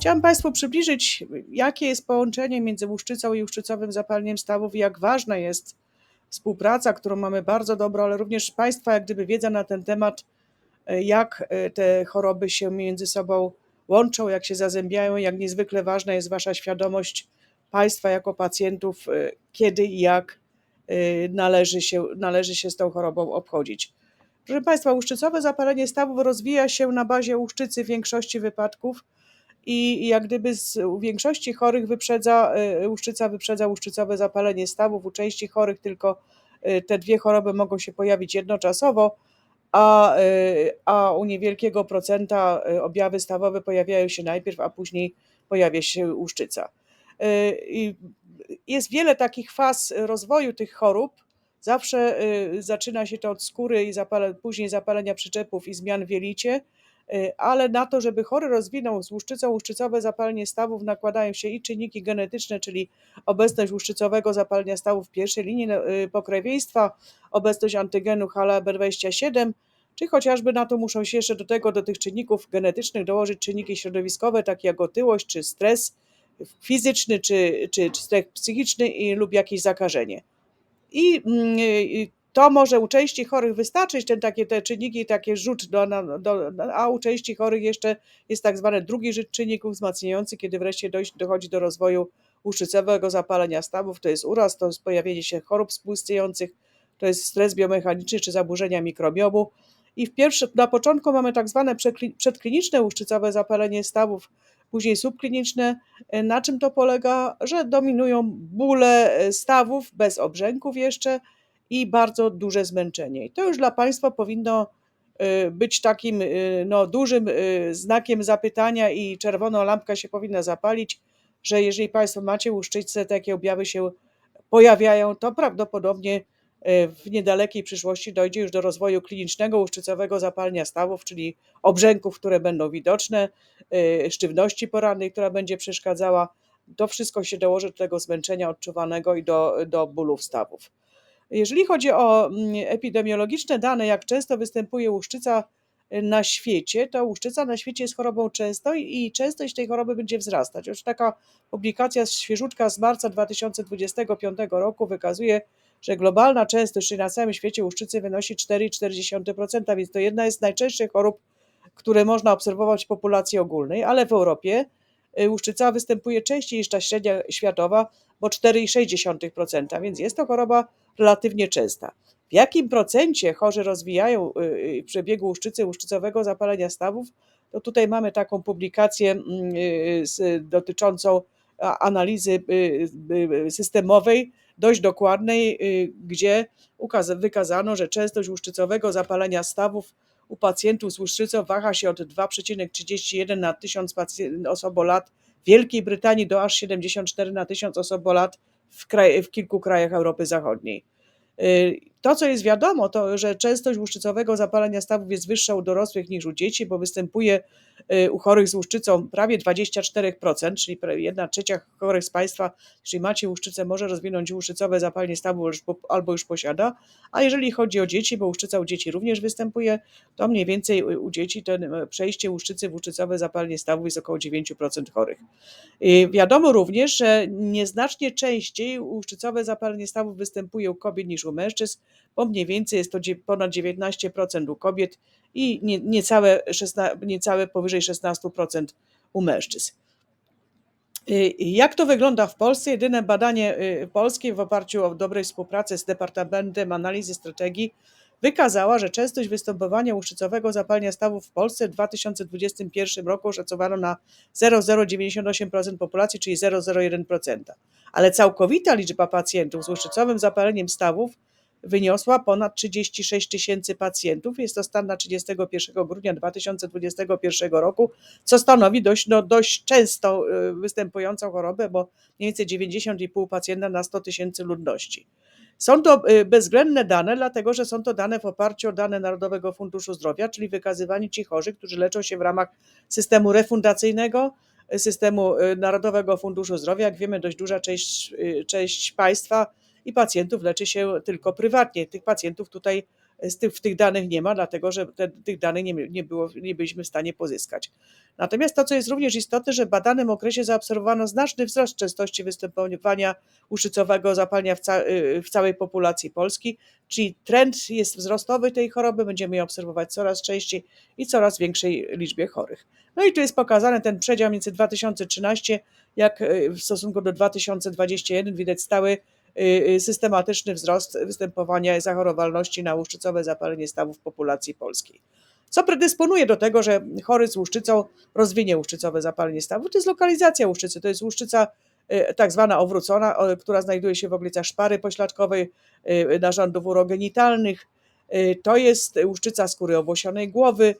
Chciałam Państwu przybliżyć, jakie jest połączenie między łuszczycą i łuszczycowym zapaleniem stawów i jak ważna jest współpraca, którą mamy bardzo dobrą, ale również Państwa jak gdyby wiedza na ten temat, jak e, te choroby się między sobą łączą, jak się zazębiają, jak niezwykle ważna jest Wasza świadomość Państwa jako pacjentów, e, kiedy i jak e, należy się, należy się z tą chorobą obchodzić. Proszę Państwa, łuszczycowe zapalenie stawów rozwija się na bazie łuszczycy w większości wypadków i jak gdyby z, u większości chorych wyprzedza, łuszczyca wyprzedza łuszczycowe zapalenie stawów, u części chorych tylko te dwie choroby mogą się pojawić jednoczasowo, a, a u niewielkiego procenta objawy stawowe pojawiają się najpierw, a później pojawia się łuszczyca. Jest wiele takich faz rozwoju tych chorób. Zawsze zaczyna się to od skóry i zapale, później zapalenia przyczepów i zmian w jelicie, ale na to, żeby chory rozwinął z łuszczycą łuszczycowe zapalenie stawów, nakładają się i czynniki genetyczne, czyli obecność łuszczycowego zapalenia stawów w pierwszej linii pokrewieństwa, obecność antygenu HLA-B27, czy chociażby na to muszą się jeszcze do tego, do tych czynników genetycznych dołożyć czynniki środowiskowe, takie jak otyłość, czy stres fizyczny, czy, czy, czy stres psychiczny i, lub jakieś zakażenie. I, i to może u części chorych wystarczyć, ten takie te czynniki, takie rzut, do, do, a u części chorych jeszcze jest tak zwany drugi rzut czynników wzmacniający, kiedy wreszcie dojść, dochodzi do rozwoju łuszczycowego zapalenia stawów, to jest uraz, to jest pojawienie się chorób współistniejących, to jest stres biomechaniczny czy zaburzenia mikrobiomu. I w pierwszy, na początku mamy tak zwane przedkliniczne łuszczycowe zapalenie stawów, później subkliniczne. Na czym to polega? Że dominują bóle stawów bez obrzęków jeszcze, i bardzo duże zmęczenie. I to już dla Państwa powinno y, być takim y, no, dużym y, znakiem zapytania i czerwona lampka się powinna zapalić, że jeżeli Państwo macie łuszczycę, takie objawy się pojawiają, to prawdopodobnie w niedalekiej przyszłości dojdzie już do rozwoju klinicznego łuszczycowego zapalenia stawów, czyli obrzęków, które będą widoczne, sztywności porannej, która będzie przeszkadzała. To wszystko się dołoży do tego zmęczenia odczuwanego i do, do bólów stawów. Jeżeli chodzi o mm, epidemiologiczne dane, jak często występuje łuszczyca y, na świecie, to łuszczyca na świecie jest chorobą częstą i częstość tej choroby będzie wzrastać. Już taka publikacja świeżutka z marca 2025 roku wykazuje, że globalna częstość, na całym świecie łuszczycy wynosi 4,4%, więc to jedna jest z najczęstszych chorób, które można obserwować w populacji ogólnej, ale w Europie y, łuszczyca występuje częściej niż ta średnia światowa, bo 4,6%, więc jest to choroba relatywnie częsta. W jakim procencie chorzy rozwijają y, y, w przebiegu łuszczycy, łuszczycowego zapalenia stawów, to tutaj mamy taką publikację mm, y, dotyczącą analizy systemowej, dość dokładnej, gdzie wykazano, że częstość łuszczycowego zapalenia stawów u pacjentów z łuszczycą waha się od 2,31 na 1000 osobolat w Wielkiej Brytanii do aż 74 na 1000 osobolat w, kraj, w kilku krajach Europy Zachodniej. To, co jest wiadomo, to że częstość łuszczycowego zapalenia stawów jest wyższa u dorosłych niż u dzieci, bo występuje y, u chorych z łuszczycą prawie 24%, czyli jedna trzecia chorych z Państwa, jeżeli macie łuszczycę, może rozwinąć łuszczycowe zapalenie stawów albo już posiada, a jeżeli chodzi o dzieci, bo łuszczyca u dzieci również występuje, to mniej więcej u dzieci to przejście łuszczycy w łuszczycowe zapalenie stawów jest około 9% chorych. Wiadomo również, że nieznacznie częściej łuszczycowe zapalenie stawów występuje u kobiet niż u mężczyzn, bo mniej więcej jest to ponad 19% u kobiet i niecałe, niecałe powyżej 16% u mężczyzn. Y, jak to wygląda w Polsce? Jedyne badanie y, polskie w oparciu o dobrej współpracy z Departamentem Analizy Strategii wykazała, że częstość występowania łuszczycowego zapalenia stawów w Polsce w 2021 roku szacowano na 0,098% populacji, czyli 0,01%. Ale całkowita liczba pacjentów z łuszczycowym zapaleniem stawów wyniosła ponad 36 tysięcy pacjentów. Jest to stan na 31 grudnia 2021 roku, co stanowi dość, no, dość często y, występującą chorobę, bo mniej więcej 90,5 pacjenta na 100 tysięcy ludności. Są to y, bezwzględne dane, dlatego że są to dane w oparciu o dane Narodowego Funduszu Zdrowia, czyli wykazywani ci chorzy, którzy leczą się w ramach systemu refundacyjnego, systemu y, Narodowego Funduszu Zdrowia. Jak wiemy, dość duża część, część państwa i pacjentów leczy się tylko prywatnie. Tych pacjentów tutaj z tych, w tych danych nie ma, dlatego że te, tych danych nie, nie, było, nie byliśmy w stanie pozyskać. Natomiast to, co jest również istotne, że w badanym okresie zaobserwowano znaczny wzrost częstości występowania uszczycowego zapalenia w, ca w całej populacji Polski, czyli trend jest wzrostowy tej choroby, będziemy je obserwować coraz częściej i coraz większej liczbie chorych. No i tu jest pokazany ten przedział między 2013, jak w stosunku do 2021 widać stały Y, systematyczny wzrost występowania zachorowalności na łuszczycowe zapalenie stawów populacji polskiej. Co predysponuje do tego, że chory z łuszczycą rozwinie łuszczycowe zapalenie stawów? To jest lokalizacja łuszczycy, to jest łuszczyca y, tak zwana owrócona, która znajduje się w okolicach szpary pośladkowej, y, narządów urogenitalnych. To jest łuszczyca skóry owłosionej głowy,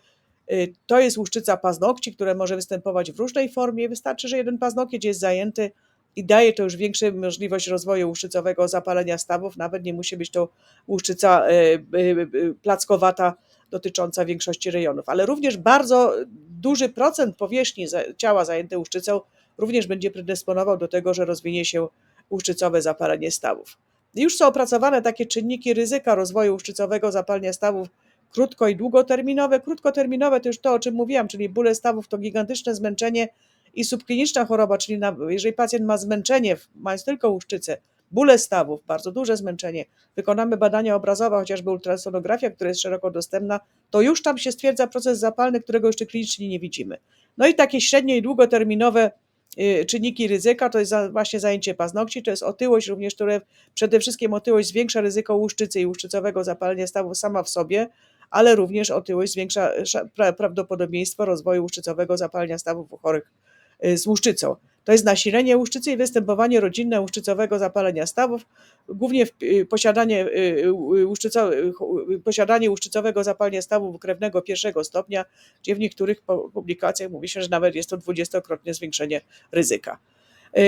to jest łuszczyca paznokci, która może występować w różnej formie. Wystarczy, że jeden paznokieć jest zajęty i daje to już większą możliwość rozwoju łuszczycowego zapalenia stawów. Nawet nie musi być to łuszczyca e, e, e, plackowata dotycząca większości rejonów, ale również bardzo duży procent powierzchni ciała zajęte łuszczycą również będzie predysponował do tego, że rozwinie się łuszczycowe zapalenie stawów. Już są opracowane takie czynniki ryzyka rozwoju łuszczycowego zapalenia stawów krótko i długoterminowe. Krótkoterminowe to już to, o czym mówiłam, czyli bóle stawów to gigantyczne zmęczenie i subkliniczna choroba, czyli na, jeżeli pacjent ma zmęczenie, mając tylko łuszczycę, bóle stawów, bardzo duże zmęczenie, wykonamy badania obrazowe, chociażby ultrasonografia, która jest szeroko dostępna, to już tam się stwierdza proces zapalny, którego jeszcze klinicznie nie widzimy. No i takie średnie i długoterminowe y, czynniki ryzyka to jest właśnie zajęcie paznokci, to jest otyłość również, które przede wszystkim otyłość zwiększa ryzyko łuszczycy i łuszczycowego zapalenia stawów sama w sobie, ale również otyłość zwiększa prawdopodobieństwo rozwoju łuszczycowego zapalenia stawów u chorych z łuszczycą. To jest nasilenie łuszczycy i występowanie rodzinne łuszczycowego zapalenia stawów, głównie y, posiadanie, y, łuszczyco, posiadanie łuszczycowego zapalenia stawów krewnego pierwszego stopnia, gdzie w niektórych publikacjach mówi się, że nawet jest to dwudziestokrotne zwiększenie ryzyka.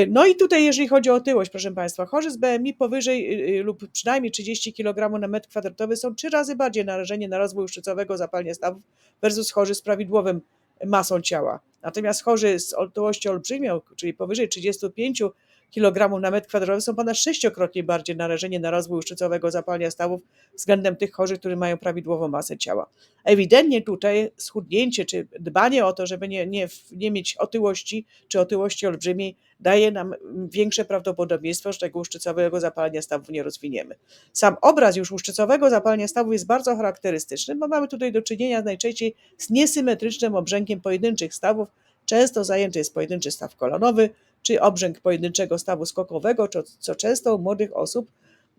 No i tutaj, jeżeli chodzi o otyłość, proszę Państwa, chorzy z BMI powyżej lub przynajmniej 30 kg na metr kwadratowy są trzy razy bardziej narażeni na rozwój łuszczycowego zapalenia stawów versus chorzy z prawidłowym masą ciała. Natomiast chorzy z otyłością olbrzymią, czyli powyżej 35 kg na metr kwadratowy są ponad sześciokrotnie bardziej narażeni na rozwój szczycowego zapalenia stawów względem tych chorych, którzy mają prawidłową masę ciała. Ewidentnie tutaj schudnięcie czy dbanie o to, żeby nie, nie, nie mieć otyłości czy otyłości olbrzymiej, daje nam większe prawdopodobieństwo, że tego łuszczycowego zapalenia stawów nie rozwiniemy. Sam obraz już łuszczycowego zapalenia stawów jest bardzo charakterystyczny, bo mamy tutaj do czynienia najczęściej z niesymetrycznym obrzękiem pojedynczych stawów. Często zajęty jest pojedynczy staw kolonowy, czy obrzęk pojedynczego stawu skokowego, co często u młodych osób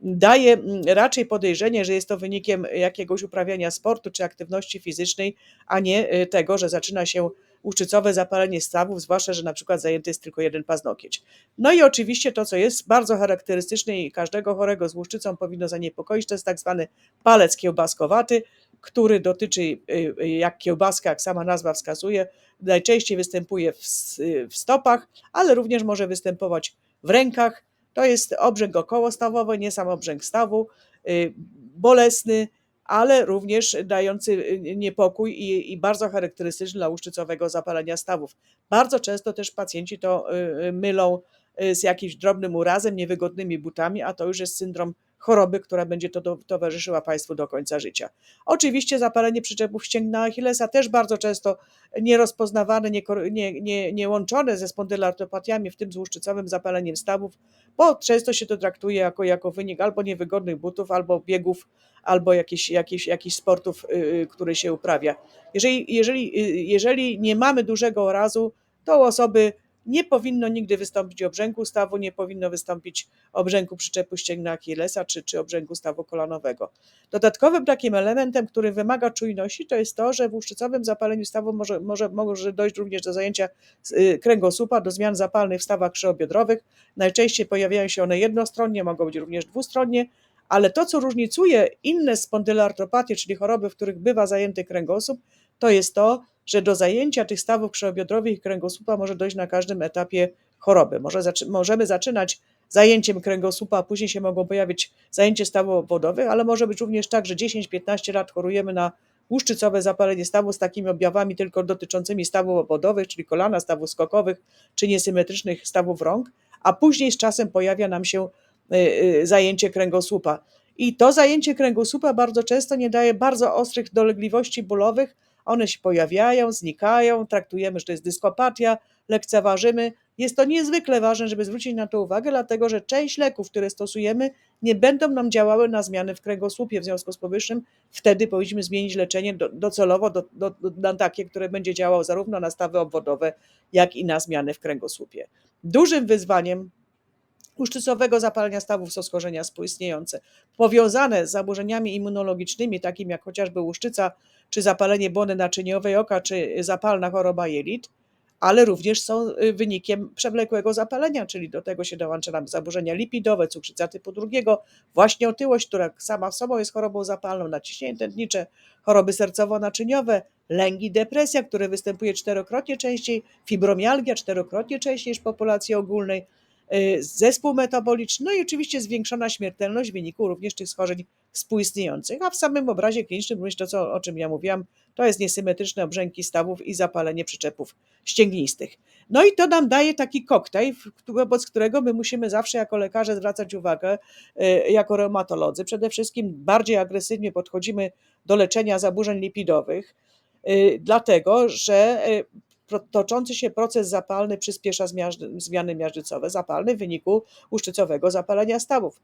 daje raczej podejrzenie, że jest to wynikiem jakiegoś uprawiania sportu czy aktywności fizycznej, a nie y, tego, że zaczyna się łuszczycowe zapalenie stawów, zwłaszcza, że na przykład zajęty jest tylko jeden paznokieć. No i oczywiście to, co jest bardzo charakterystyczne i każdego chorego z łuszczycą powinno zaniepokoić, to jest tak zwany palec kiełbaskowaty, który dotyczy, y, y, jak kiełbaska, jak sama nazwa wskazuje, najczęściej występuje w, w stopach, ale również może występować w rękach. To jest obrzęk okołostawowy, nie sam obrzęk stawu, y, bolesny, ale również dający niepokój i, i, bardzo charakterystyczny dla łuszczycowego zapalenia stawów. Bardzo często też pacjenci to mylą z jakimś drobnym urazem, niewygodnymi butami, a to już jest syndrom choroby, która będzie to do, towarzyszyła Państwu do końca życia. Oczywiście zapalenie przyczepów ścięgna Achillesa też bardzo często nierozpoznawane, nie, nie, nie, łączone ze spondylartopatiami, w tym z łuszczycowym zapaleniem stawów, bo często się to traktuje jako, jako wynik albo niewygodnych butów, albo biegów, albo jakichś jakich, jakich sportów, yy, które się uprawia. Jeżeli, jeżeli, yy, jeżeli nie mamy dużego orazu, to osoby nie powinno nigdy wystąpić obrzęku stawu, nie powinno wystąpić obrzęku przyczepu ścięgna Achillesa czy, czy obrzęku stawu kolanowego. Dodatkowym takim elementem, który wymaga czujności, to jest to, że w łuszczycowym zapaleniu stawu może, może, może dojść również do zajęcia y, kręgosłupa, do zmian zapalnych w stawach krzywobiodrowych. Najczęściej pojawiają się one jednostronnie, mogą być również dwustronnie, ale to, co różnicuje inne spondylartropatie, czyli choroby, w których bywa zajęty kręgosłup, to jest to, że do zajęcia tych stawów krzywobiodrowych i kręgosłupa może dojść na każdym etapie choroby. Może zaczy możemy zaczynać zajęciem kręgosłupa, a później się mogą pojawić zajęcie stawów obwodowych, ale może być również tak, że 10-15 lat chorujemy na łuszczycowe zapalenie stawu z takimi objawami tylko dotyczącymi stawów obwodowych, czyli kolana, stawów skokowych, czy niesymetrycznych stawów rąk, a później z czasem pojawia nam się y, y, zajęcie kręgosłupa. I to zajęcie kręgosłupa bardzo często nie daje bardzo ostrych dolegliwości bólowych. One się pojawiają, znikają, traktujemy, że to jest dyskopatia, lekceważymy. Jest to niezwykle ważne, żeby zwrócić na to uwagę, dlatego że część leków, które stosujemy, nie będą nam działały na zmiany w kręgosłupie. W związku z powyższym wtedy powinniśmy zmienić leczenie do, docelowo do, do, do, na takie, które będzie działało zarówno na stawy obwodowe, jak i na zmiany w kręgosłupie. Dużym wyzwaniem uszczycowego zapalenia stawów są schorzenia współistniejące, powiązane z zaburzeniami immunologicznymi, takimi jak chociażby łuszczyca, czy zapalenie błony naczyniowej oka, czy zapalna choroba jelit, ale również są y, wynikiem przewlekłego zapalenia, czyli do tego się dołącza nam zaburzenia lipidowe, cukrzyca typu drugiego, właśnie otyłość, która sama w sobą jest chorobą zapalną, naciśnienie tętnicze, choroby sercowo-naczyniowe, lęgi, depresja, które występuje czterokrotnie częściej, fibromialgia czterokrotnie częściej niż w populacji ogólnej, y, zespół metaboliczny, no i oczywiście zwiększona śmiertelność w wyniku również tych schorzeń współistniejących, a w samym obrazie klinicznym również to, co, o czym ja mówiłam, to jest niesymetryczne obrzęki stawów i zapalenie przyczepów ścięgnistych. No i to nam daje taki koktajl, wobec którego my musimy zawsze jako lekarze zwracać uwagę, y, jako reumatolodzy. Przede wszystkim bardziej agresywnie podchodzimy do leczenia zaburzeń lipidowych, y, dlatego że y, toczący się proces zapalny przyspiesza zmiany miażdżycowe zapalne w wyniku uszczycowego zapalenia stawów.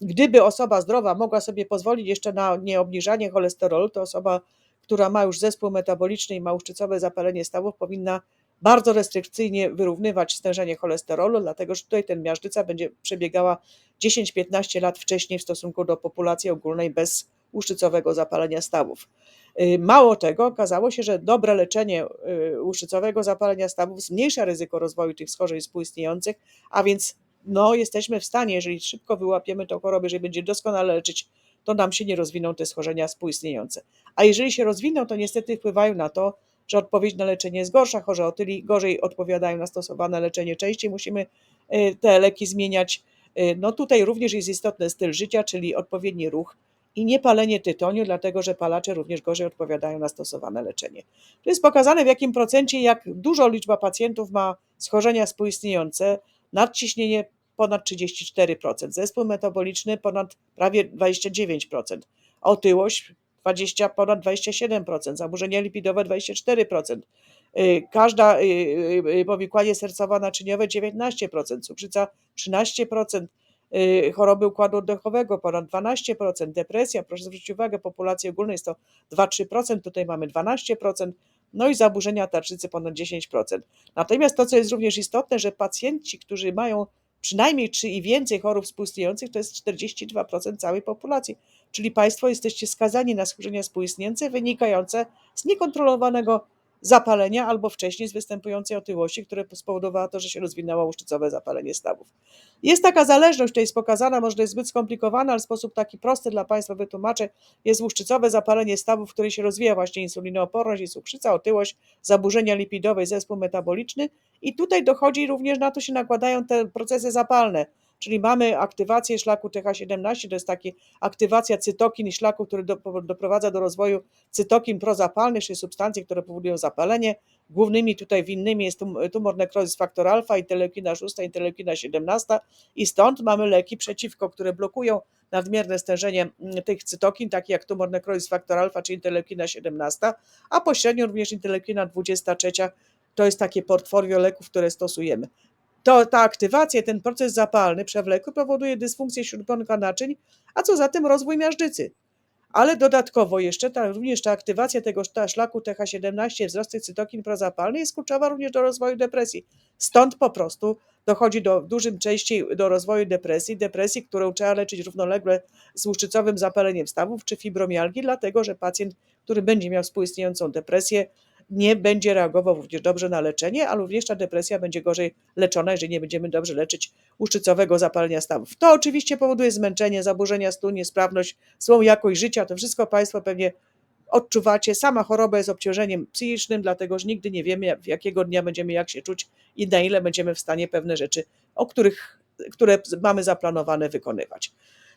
Gdyby osoba zdrowa mogła sobie pozwolić jeszcze na nieobniżanie cholesterolu, to osoba, która ma już zespół metaboliczny i ma uszczycowe zapalenie stawów, powinna bardzo restrykcyjnie wyrównywać stężenie cholesterolu, dlatego że tutaj ten miażdżyca będzie przebiegała 10-15 lat wcześniej w stosunku do populacji ogólnej bez uszczycowego zapalenia stawów. Y, mało tego, okazało się, że dobre leczenie y, uszczycowego zapalenia stawów zmniejsza ryzyko rozwoju tych schorzeń współistniejących, a więc no, jesteśmy w stanie, jeżeli szybko wyłapiemy tę chorobę, jeżeli będzie doskonale leczyć, to nam się nie rozwiną te schorzenia współistniejące. A jeżeli się rozwiną, to niestety wpływają na to, że odpowiedź na leczenie jest gorsza, chorze otyli gorzej odpowiadają na stosowane leczenie, częściej musimy y, te leki zmieniać. Y, no tutaj również jest istotny styl życia, czyli odpowiedni ruch i nie palenie tytoniu, dlatego że palacze również gorzej odpowiadają na stosowane leczenie. To jest pokazane w jakim procencie, jak dużo liczba pacjentów ma schorzenia współistniejące, nadciśnienie ponad 34%, zespół metaboliczny ponad prawie 29%, otyłość 20, ponad 27%, zaburzenia lipidowe 24%, y, każda y, y, powikłanie sercowo-naczyniowe 19%, cukrzyca 13%, choroby układu oddechowego ponad 12%, depresja, proszę zwrócić uwagę, populacji ogólnej jest to 2-3%, tutaj mamy 12%, no i zaburzenia tarczycy ponad 10%. Natomiast to, co jest również istotne, że pacjenci, którzy mają przynajmniej 3 i więcej chorób współistniejących, to jest 42% całej populacji. Czyli Państwo jesteście skazani na schorzenia współistniejące wynikające z niekontrolowanego zapalenia albo wcześniej z występującej otyłości, które spowodowało to, że się rozwinęło łuszczycowe zapalenie stawów. Jest taka zależność, to jest pokazana, może jest zbyt skomplikowana, ale w sposób taki prosty dla Państwa wytłumaczę. Jest łuszczycowe zapalenie stawów, w której się rozwija właśnie insulinooporność i cukrzyca, otyłość, zaburzenia lipidowe, zespół metaboliczny i tutaj dochodzi również na to się nakładają te procesy zapalne, Czyli mamy aktywację szlaku TH17, to jest taka aktywacja cytokin i szlaku, który do, doprowadza do rozwoju cytokin prozapalnych, czyli substancji, które powodują zapalenie. Głównymi tutaj winnymi jest tumor nekrozis faktor alfa, interleukina 6, interleukina 17 i stąd mamy leki przeciwko, które blokują nadmierne stężenie mm, tych cytokin, takie jak tumor nekrozis faktor alfa czy interleukina 17, a pośrednio również interleukina 23 to jest takie portfolio leków, które stosujemy to, ta aktywacja, ten proces zapalny przewlekły powoduje dysfunkcję śródbąka naczyń, a co za tym rozwój miażdżycy. Ale dodatkowo jeszcze ta, również ta aktywacja tego ta szlaku TH17, wzrost tych cytokin prozapalnych jest kluczowa również do rozwoju depresji. Stąd po prostu dochodzi do dużym częściej do rozwoju depresji, depresji, którą trzeba leczyć równolegle z łuszczycowym zapaleniem stawów czy fibromialgii, dlatego że pacjent, który będzie miał współistniejącą depresję, nie będzie reagował również dobrze na leczenie, a również ta depresja będzie gorzej leczona, jeżeli nie będziemy dobrze leczyć uszczycowego zapalenia stawów. To oczywiście powoduje zmęczenie, zaburzenia snu, niesprawność, złą jakość życia. To wszystko Państwo pewnie odczuwacie. Sama choroba jest obciążeniem psychicznym, dlatego że nigdy nie wiemy, jakiego dnia będziemy jak się czuć i na ile będziemy w stanie pewne rzeczy, o których, które mamy zaplanowane wykonywać.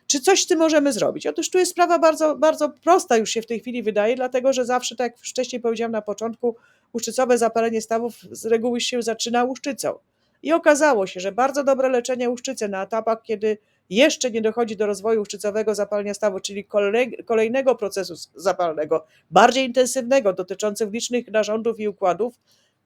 Czy coś z tym możemy zrobić? Otóż tu jest sprawa bardzo, bardzo prosta już się w tej chwili wydaje, dlatego że zawsze, tak jak wcześniej powiedziałam na początku, łuszczycowe zapalenie stawów z reguły się zaczyna łuszczycą. I okazało się, że bardzo dobre leczenie łuszczycy na etapach, kiedy jeszcze nie dochodzi do rozwoju łuszczycowego zapalenia stawu, czyli kolej, kolejnego procesu zapalnego, bardziej intensywnego, dotyczącego licznych narządów i układów,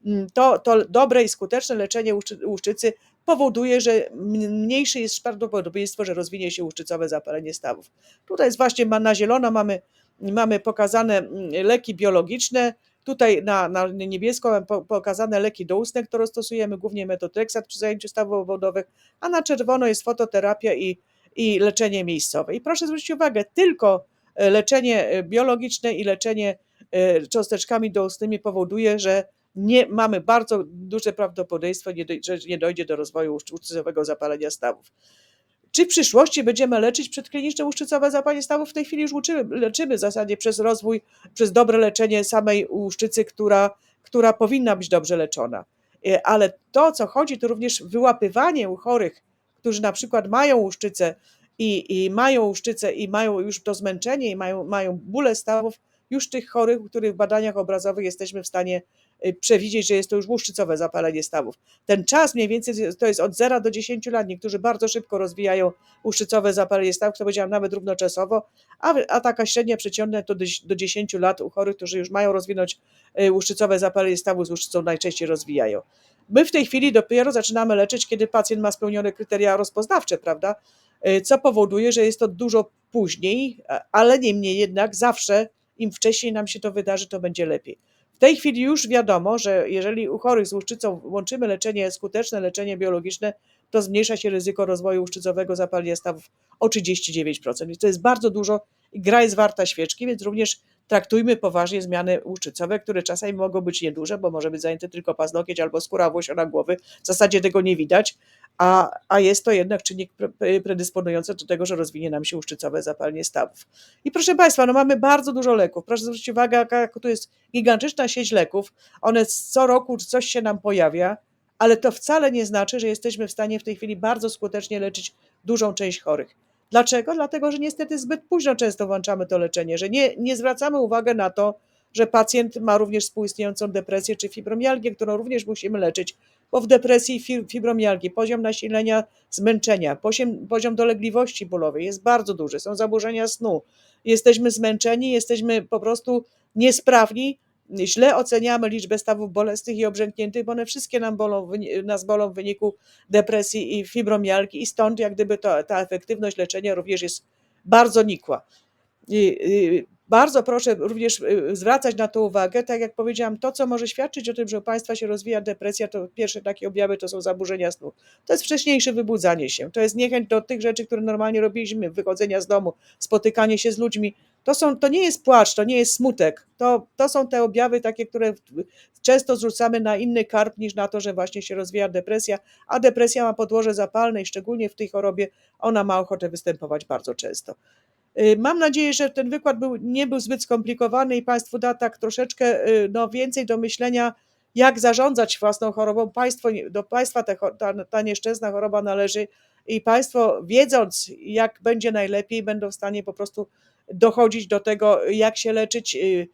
mm, to, to dobre i skuteczne leczenie łuszczy, łuszczycy powoduje, że mniejsze jest prawdopodobieństwo, że rozwinie się łuszczycowe zapalenie stawów. Tutaj jest właśnie na zielono mamy, mamy pokazane leki biologiczne, Tutaj na, na niebiesko mamy pokazane leki doustne, które stosujemy, głównie metotrexat przy zajęciu stawów obwodowych, a na czerwono jest fototerapia i, i leczenie miejscowe. I proszę zwrócić uwagę, tylko e, leczenie e, biologiczne i leczenie e, cząsteczkami doustnymi powoduje, że nie mamy bardzo duże prawdopodobieństwo, że nie dojdzie do rozwoju łuszczycowego zapalenia stawów. Czy w przyszłości będziemy leczyć przedkliniczne łuszczycowe zapalenie stawów? W tej chwili już uczymy, leczymy w zasadzie przez rozwój, przez dobre leczenie samej łuszczycy, która, która powinna być dobrze leczona. E, ale to, co chodzi, to również wyłapywanie u chorych, którzy na przykład mają łuszczycę i, i mają łuszczycę i mają już to zmęczenie i mają, mają bóle stawów, już tych chorych, u których w badaniach obrazowych jesteśmy w stanie przewidzieć, że jest to już łuszczycowe zapalenie stawów. Ten czas mniej więcej to jest od 0 do 10 lat. Niektórzy bardzo szybko rozwijają łuszczycowe zapalenie stawów, to powiedziałam nawet równoczasowo, a, a taka średnia przeciągna to do, do 10 lat u chorych, którzy już mają rozwinąć y, łuszczycowe zapalenie stawów z łuszczycą najczęściej rozwijają. My w tej chwili dopiero zaczynamy leczyć, kiedy pacjent ma spełnione kryteria rozpoznawcze, prawda? Y, co powoduje, że jest to dużo później, ale niemniej jednak zawsze im wcześniej nam się to wydarzy, to będzie lepiej. W tej chwili już wiadomo, że jeżeli u chorych z łuszczycą łączymy leczenie skuteczne, leczenie biologiczne, to zmniejsza się ryzyko rozwoju łuszczycowego zapalenia stawów o 39%. I to jest bardzo dużo gra jest warta świeczki, więc również traktujmy poważnie zmiany łuszczycowe, które czasami mogą być nieduże, bo może być zajęty tylko paznokieć albo skóra włosiona głowy. W zasadzie tego nie widać, a, a jest to jednak czynnik predysponujący do tego, że rozwinie nam się łuszczycowe zapalenie stawów. I proszę Państwa, no mamy bardzo dużo leków. Proszę zwrócić uwagę, jaka tu jest gigantyczna sieć leków. One co roku coś się nam pojawia, ale to wcale nie znaczy, że jesteśmy w stanie w tej chwili bardzo skutecznie leczyć dużą część chorych. Dlaczego? Dlatego, że niestety zbyt późno często włączamy to leczenie, że nie, nie zwracamy uwagi na to, że pacjent ma również współistniejącą depresję czy fibromialgię, którą również musimy leczyć, bo w depresji fibromialgii poziom nasilenia zmęczenia, poziom, poziom dolegliwości bólowej jest bardzo duży, są zaburzenia snu, jesteśmy zmęczeni, jesteśmy po prostu niesprawni, źle oceniamy liczbę stawów bolesnych i obrzękniętych, bo one wszystkie nam bolą, nas bolą w wyniku depresji i fibromialgii i stąd jak gdyby to, ta efektywność leczenia również jest bardzo nikła. I, bardzo proszę również y, zwracać na to uwagę. Tak jak powiedziałam, to, co może świadczyć o tym, że u Państwa się rozwija depresja, to pierwsze takie objawy to są zaburzenia snu. To jest wcześniejsze wybudzanie się, to jest niechęć do tych rzeczy, które normalnie robiliśmy, wychodzenia z domu, spotykanie się z ludźmi. To, są, to nie jest płacz, to nie jest smutek. To, to są te objawy takie, które często zrzucamy na inny karp niż na to, że właśnie się rozwija depresja, a depresja ma podłoże zapalne i szczególnie w tej chorobie ona ma ochotę występować bardzo często. Y, mam nadzieję, że ten wykład był, nie był zbyt skomplikowany i Państwu da tak troszeczkę y, no, więcej do myślenia, jak zarządzać własną chorobą. Państwo, do Państwa ta, ta nieszczęsna choroba należy i Państwo, wiedząc, jak będzie najlepiej, będą w stanie po prostu dochodzić do tego, jak się leczyć, y,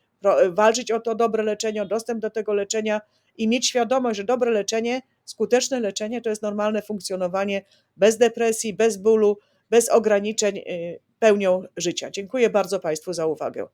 walczyć o to dobre leczenie, o dostęp do tego leczenia i mieć świadomość, że dobre leczenie, skuteczne leczenie to jest normalne funkcjonowanie bez depresji, bez bólu, bez ograniczeń pełnią życia. Dziękuję bardzo Państwu za uwagę.